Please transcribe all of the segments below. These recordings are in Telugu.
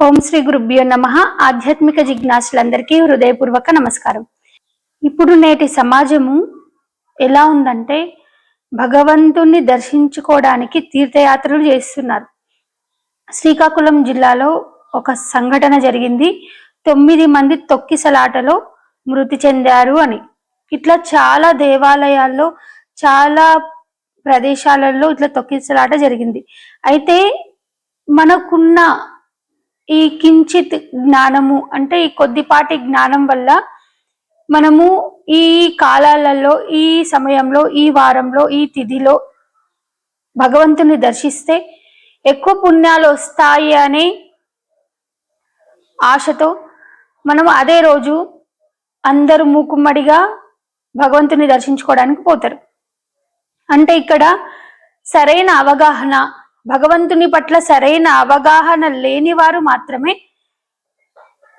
ఓం శ్రీ గురుభ్యో నమ. ఆధ్యాత్మిక జిజ్ఞాసులందరికీ హృదయపూర్వక నమస్కారం. ఇప్పుడు నేటి సమాజము ఎలా ఉందంటే భగవంతుణ్ణి దర్శించుకోవడానికి తీర్థయాత్రలు చేస్తున్నారు. శ్రీకాకుళం జిల్లాలో ఒక సంఘటన జరిగింది. తొమ్మిది మంది తొక్కిసలాటలో మృతి చెందారు అని. ఇట్లా చాలా దేవాలయాల్లో చాలా ప్రదేశాలలో ఇట్లా తొక్కిసలాట జరిగింది. అయితే మనకున్న ఈ కించిత్ జ్ఞానము అంటే ఈ కొద్దిపాటి జ్ఞానం వల్ల మనము ఈ కాలాలలో ఈ సమయంలో ఈ వారంలో ఈ తిథిలో భగవంతుని దర్శిస్తే ఎక్కువ పుణ్యాలు వస్తాయి అనే ఆశతో మనం అదే రోజు అందరూ మూకుమ్మడిగా భగవంతుని దర్శించుకోవడానికి పోతారు. అంటే ఇక్కడ సరైన అవగాహన భగవంతుని పట్ల సరైన అవగాహన లేని వారు మాత్రమే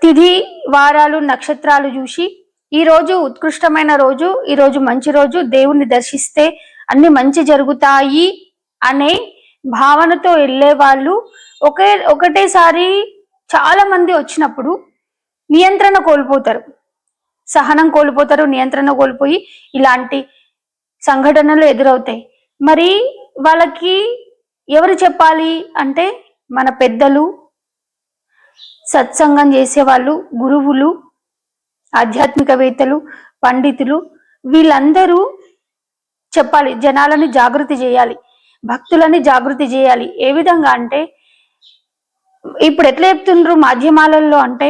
తిథి వారాలు నక్షత్రాలు చూసి ఈ రోజు ఉత్కృష్టమైన రోజు ఈ రోజు మంచి రోజు దేవుణ్ణి దర్శిస్తే అన్ని మంచి జరుగుతాయి అనే భావనతో వెళ్ళే వాళ్ళు ఒకే ఒకటేసారి చాలా మంది వచ్చినప్పుడు నియంత్రణ కోల్పోతారు. సహనం కోల్పోతారు నియంత్రణ కోల్పోయి ఇలాంటి సంఘటనలు ఎదురవుతాయి. మరి వాళ్ళకి ఎవరు చెప్పాలి అంటే మన పెద్దలు సత్సంగం చేసేవాళ్ళు గురువులు ఆధ్యాత్మికవేత్తలు పండితులు వీళ్ళందరూ చెప్పాలి జనాలని జాగృతి చేయాలి భక్తులని జాగృతి చేయాలి. ఏ విధంగా అంటే ఇప్పుడు ఎట్లా చెప్తుండ్రు మాధ్యమాలలో అంటే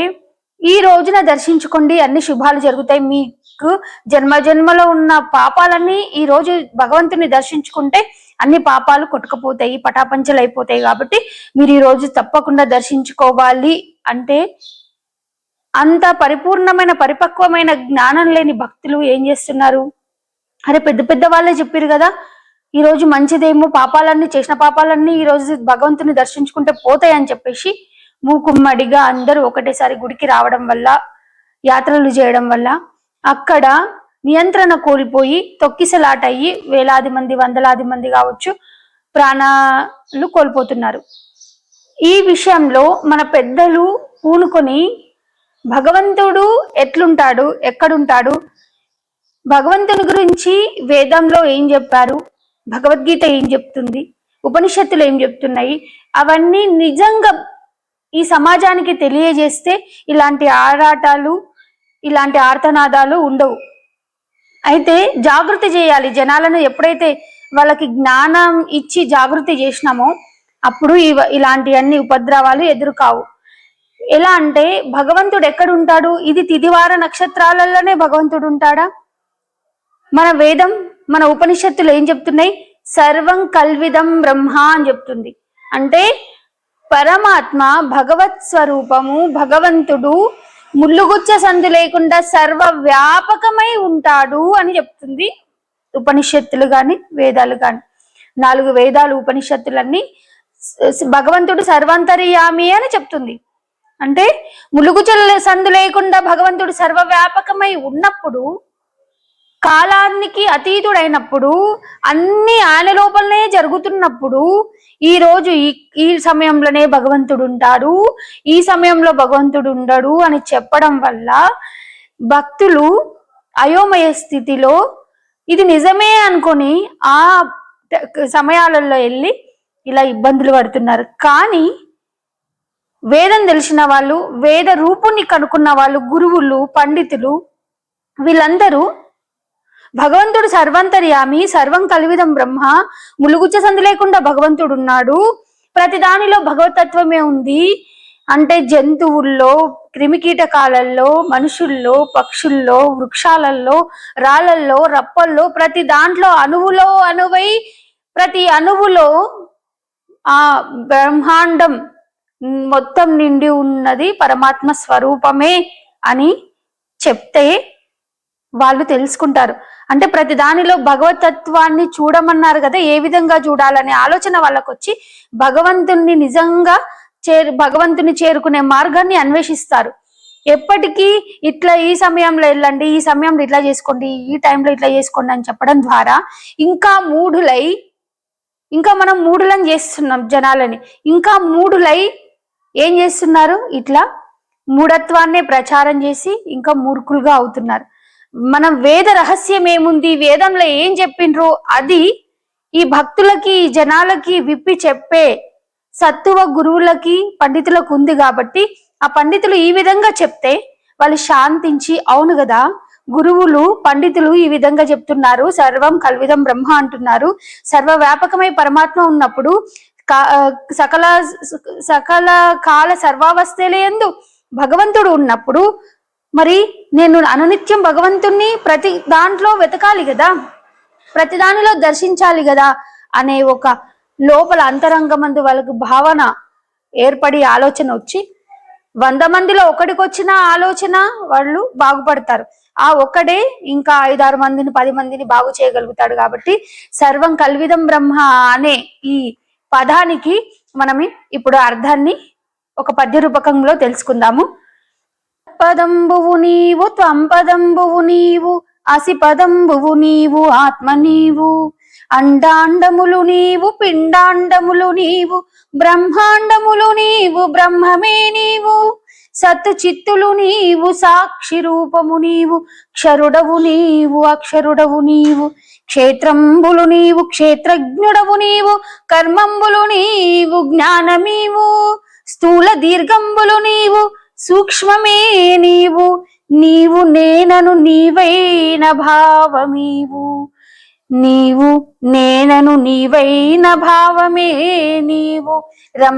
ఈ రోజున దర్శించుకోండి. అన్ని శుభాలు జరుగుతాయి. మీకు జన్మ జన్మలో ఉన్న పాపాలన్నీ ఈ రోజు భగవంతుని దర్శించుకుంటే అన్ని పాపాలు కొట్టుకుపోతాయి పటాపంచలు అయిపోతాయి కాబట్టి మీరు ఈ రోజు తప్పకుండా దర్శించుకోవాలి అంటే అంత పరిపూర్ణమైన పరిపక్వమైన జ్ఞానం లేని భక్తులు ఏం చేస్తున్నారు? అరే పెద్ద పెద్ద వాళ్ళే చెప్పారు కదా ఈ రోజు మంచిదేమో పాపాలన్నీ చేసిన పాపాలన్నీ ఈ రోజు భగవంతుని దర్శించుకుంటే పోతాయి అని చెప్పేసి మూకుమ్మడిగా అందరూ ఒకటేసారి గుడికి రావడం వల్ల యాత్రలు చేయడం వల్ల అక్కడ నియంత్రణ కోల్పోయి తొక్కిసలాట అయ్యి వేలాది మంది వందలాది మంది కావచ్చు ప్రాణాలు కోల్పోతున్నారు. ఈ విషయంలో మన పెద్దలు పూనుకొని భగవంతుడు ఎట్లుంటాడు ఎక్కడుంటాడు భగవంతుని గురించి వేదంలో ఏం చెప్పారు భగవద్గీత ఏం చెప్తుంది ఉపనిషత్తులు ఏం చెప్తున్నాయి అవన్నీ నిజంగా ఈ సమాజానికి తెలియజేస్తే ఇలాంటి ఆరాటాలు ఇలాంటి ఆర్తనాదాలు ఉండవు. అయితే జాగృతి చేయాలి. జనాలను ఎప్పుడైతే వాళ్ళకి జ్ఞానం ఇచ్చి జాగృతి చేసినామో అప్పుడు ఇవ- ఇలాంటి అన్ని ఉపద్రవాలు ఎదురు కావు ఎలా అంటే భగవంతుడు ఎక్కడ ఉంటాడు ఇది తిదివార నక్షత్రాలలోనే భగవంతుడు ఉంటాడా మన వేదం మన ఉపనిషత్తులు ఏం చెప్తున్నాయి? సర్వం కల్విదం బ్రహ్మ అని చెప్తుంది. అంటే పరమాత్మ భగవత్ స్వరూపము భగవంతుడు ముల్లుగుచ్చ సంధి లేకుండా సర్వ వ్యాపకమై ఉంటాడు అని చెప్తుంది ఉపనిషత్తులు గాని వేదాలు గాని. నాలుగు వేదాలు ఉపనిషత్తులన్నీ భగవంతుడు సర్వాంతర్యామి అని చెప్తుంది. అంటే ములుగుచల సందు లేకుండా భగవంతుడు సర్వవ్యాపకమై ఉన్నప్పుడు కాలానికి అతీతుడైనప్పుడు అన్ని ఆయన లోపలనే జరుగుతున్నప్పుడు ఈ రోజు ఈ ఈ సమయంలోనే భగవంతుడు ఉంటాడు ఈ సమయంలో భగవంతుడు ఉండడు అని చెప్పడం వల్ల భక్తులు అయోమయ స్థితిలో ఇది నిజమే అనుకొని ఆ సమయాలలో వెళ్ళి ఇలా ఇబ్బందులు పడుతున్నారు. కానీ వేదం తెలిసిన వాళ్ళు వేద రూపుని కనుక్కున్న వాళ్ళు గురువులు పండితులు వీళ్ళందరూ భగవంతుడు సర్వంతర్యామి సర్వం కలివిదం బ్రహ్మ. ములుగుచ్చ సంధి లేకుండా భగవంతుడు ఉన్నాడు ప్రతి దానిలో భగవతత్వమే ఉంది. అంటే జంతువుల్లో క్రిమికీటకాలలో మనుషుల్లో పక్షుల్లో వృక్షాలలో రాళ్ళల్లో రప్పల్లో ప్రతి దాంట్లో అణువులో అణువై ప్రతి అణువులో ఆ బ్రహ్మాండం మొత్తం నిండి ఉన్నది పరమాత్మ స్వరూపమే అని చెప్తే వాళ్ళు తెలుసుకుంటారు. అంటే ప్రతి దానిలో భగవతత్వాన్ని చూడమన్నారు కదా ఏ విధంగా చూడాలనే ఆలోచన వాళ్ళకు వచ్చి భగవంతుణ్ణి నిజంగా చేరు భగవంతుని చేరుకునే మార్గాన్ని అన్వేషిస్తారు. ఎప్పటికీ ఇట్లా ఈ సమయంలో వెళ్ళండి ఈ సమయంలో ఇట్లా చేసుకోండి ఈ టైంలో ఇట్లా చేసుకోండి అని చెప్పడం ద్వారా ఇంకా మూఢులై ఇంకా మనం మూఢులను చేస్తున్నాం జనాలని. ఇంకా మూఢులై ఏం చేస్తున్నారు? ఇట్లా మూఢత్వాన్నే ప్రచారం చేసి ఇంకా మూర్ఖులుగా అవుతున్నారు. మనం వేద రహస్యం ఏముంది? వేదంలో ఏం చెప్పిండ్రు? అది ఈ భక్తులకి ఈ జనాలకి విప్పి చెప్పే సత్తువ గురువులకి పండితులకు ఉంది కాబట్టి ఆ పండితులు ఈ విధంగా చెప్తే వాళ్ళు శాంతించి అవును కదా? గురువులు పండితులు ఈ విధంగా చెప్తున్నారు. సర్వం కల్విదం బ్రహ్మ అంటున్నారు. సర్వవ్యాపకమై పరమాత్మ ఉన్నప్పుడు సకల సకల కాల సర్వావస్థలందు భగవంతుడు ఉన్నప్పుడు మరి నేను అనునిత్యం భగవంతుణ్ణి ప్రతి దాంట్లో వెతకాలి కదా? ప్రతి దానిలో దర్శించాలి కదా? అనే ఒక లోపల అంతరంగమందు వాళ్ళకు భావన ఏర్పడి ఆలోచన వచ్చి వంద మందిలో ఒకడికి వచ్చిన ఆలోచన వాళ్ళు బాగుపడతారు. ఆ ఒక్కడే ఇంకా ఐదారు మందిని పది మందిని బాగు చేయగలుగుతాడు కాబట్టి సర్వం కల్విదం బ్రహ్మ అనే ఈ పదానికి మనం ఇప్పుడు అర్థాన్ని ఒక పద్య రూపకంలో తెలుసుకుందాము. పదంబువు నీవు త్వంపదంబువు నీవు అసిపదంబువు నీవు ఆత్మ నీవు. అండాండములు నీవు పిండాండములు నీవు బ్రహ్మాండములు నీవు బ్రహ్మమే నీవు. సత్తు చిత్తులు నీవు సాక్షి రూపము నీవు క్షరుడవు నీవు అక్షరుడవు నీవు. క్షేత్రంబులు నీవు క్షేత్రజ్ఞుడవు నీవు కర్మంబులు నీవు జ్ఞానమీవు. స్థూల దీర్ఘంబులు నీవు సూక్ష్మమే నీవు నీవు నేనను నీవైన భావమీవు. నీవు నేనను నీవైన భావమే నీవు. రమ్య